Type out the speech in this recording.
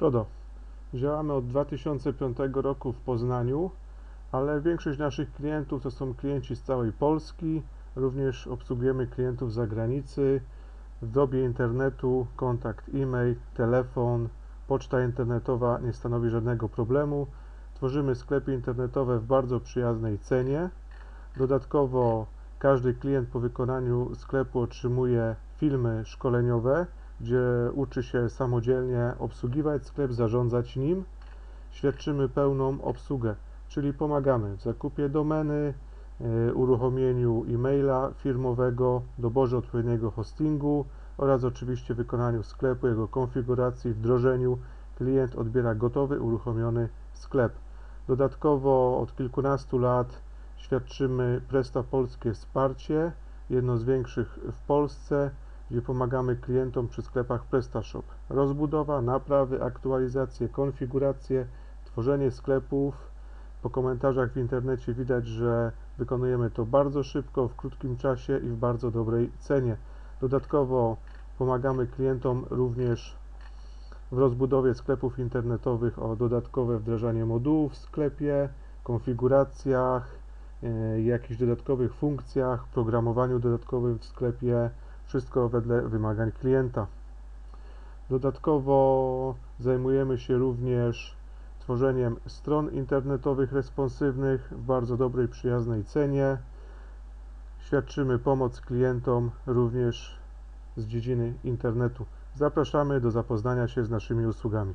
RODO. Działamy od 2005 roku w Poznaniu, ale większość naszych klientów to są klienci z całej Polski. Również obsługujemy klientów z zagranicy. W dobie internetu kontakt e-mail, telefon, poczta internetowa nie stanowi żadnego problemu. Tworzymy sklepy internetowe w bardzo przyjaznej cenie. Dodatkowo każdy klient po wykonaniu sklepu otrzymuje filmy szkoleniowe, gdzie uczy się samodzielnie obsługiwać sklep, zarządzać nim. Świadczymy pełną obsługę, czyli pomagamy w zakupie domeny, y, uruchomieniu e-maila firmowego, doborze odpowiedniego hostingu oraz oczywiście wykonaniu sklepu, jego konfiguracji, wdrożeniu. Klient odbiera gotowy, uruchomiony sklep. Dodatkowo od kilkunastu lat świadczymy Presta Polskie Wsparcie, jedno z większych w Polsce, gdzie pomagamy klientom przy sklepach PrestaShop. Rozbudowa, naprawy, aktualizacje, konfiguracje, tworzenie sklepów. Po komentarzach w internecie widać, że wykonujemy to bardzo szybko, w krótkim czasie i w bardzo dobrej cenie. Dodatkowo pomagamy klientom również w rozbudowie sklepów internetowych o dodatkowe wdrażanie modułów w sklepie, konfiguracjach, e, jakichś dodatkowych funkcjach, programowaniu dodatkowym w sklepie, wszystko wedle wymagań klienta. Dodatkowo zajmujemy się również tworzeniem stron internetowych responsywnych w bardzo dobrej, przyjaznej cenie. Świadczymy pomoc klientom również z dziedziny internetu. Zapraszamy do zapoznania się z naszymi usługami.